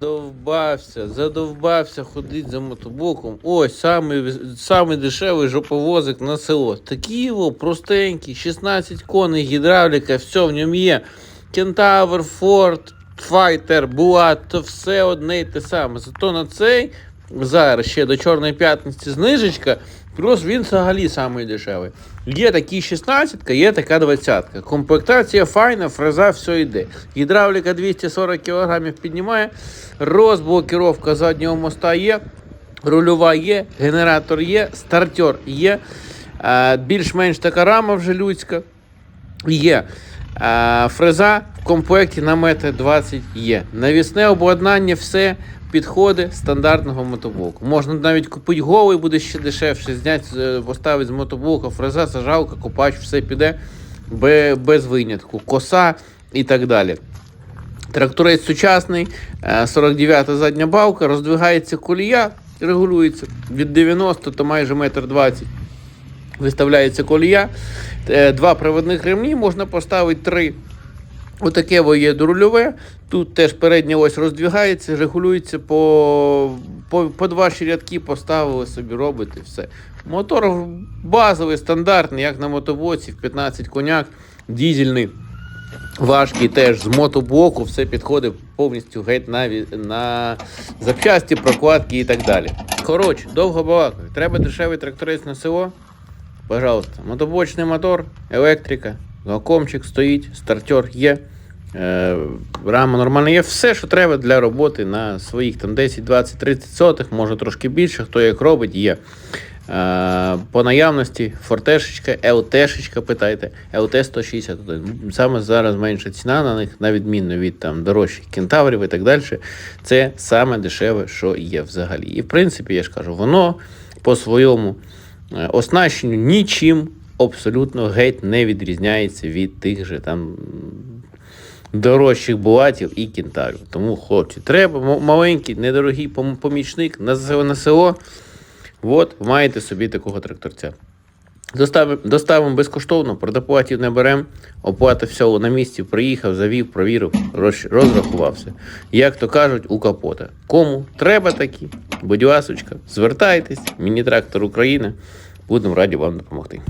Довбався, задовбався ходить за мотобоком. Ось самий, самий дешевий жоповозик на село. Такий його простенький, 16 коней, гідравліка, все в ньому є. Кентавр, Форд, Файтер, Буат, то все одне й те саме. Зато на цей зараз ще до Чорної п'ятниці знижечка, плюс він взагалі самий дешевий. Є такі 16, є така 20. Комплектація файна, фреза, все йде. Гідравліка 240 кг піднімає, розблокіровка заднього моста є, рульова є, генератор є, стартер є. Е, Більш-менш така рама вже людська є. Фреза в комплекті на метр 20 є. Навісне обладнання, все підходи стандартного мотоблоку. Можна навіть купити голий, буде ще дешевше, зняти, поставити з мотоблока, фреза, сажалка, копач, все піде без винятку, коса і так далі. Тракторець сучасний, е, 49-та задня балка, роздвигається колія, регулюється від 90 до майже метр 20 виставляється колія. Е, Два приводних ремні можна поставити три. Отаке є рульове. Тут теж передня ось роздвигається, регулюється по, по, по два рядки поставили собі, робите все. Мотор базовий, стандартний, як на мотобоці, в 15 коняк, дізельний. Важкий теж з мотоблоку, все підходить повністю геть на, на запчасті, прокладки і так далі. Коротше, довго балакаю. Треба дешевий тракторець на село. Пожалуйста, мотоблочний мотор, електрика, вакуумчик стоїть, стартер є, е, рама нормальна є. Все, що треба для роботи на своїх там 10, 20, 30 сотих, може трошки більше, хто як робить, є. Е, по наявності фортешечка, ЛТшечка, питайте, ЛТ 161. Саме зараз менша ціна на них, на відмінно від там дорожчих кентаврів і так далі. Це саме дешеве, що є взагалі. І в принципі, я ж кажу, воно по своєму е, оснащенню нічим абсолютно геть не відрізняється від тих же там дорожчих булатів і кінтарів. Тому, хлопці, треба маленький, недорогий помічник на село. От, маєте собі такого тракторця. Доставимо, доставимо безкоштовно, предоплатів не беремо, оплата всього на місці, приїхав, завів, провірив, розрахувався. Як то кажуть, у капота. Кому треба такі, будь ласочка, звертайтесь, міні-трактор України. Будемо раді вам допомогти.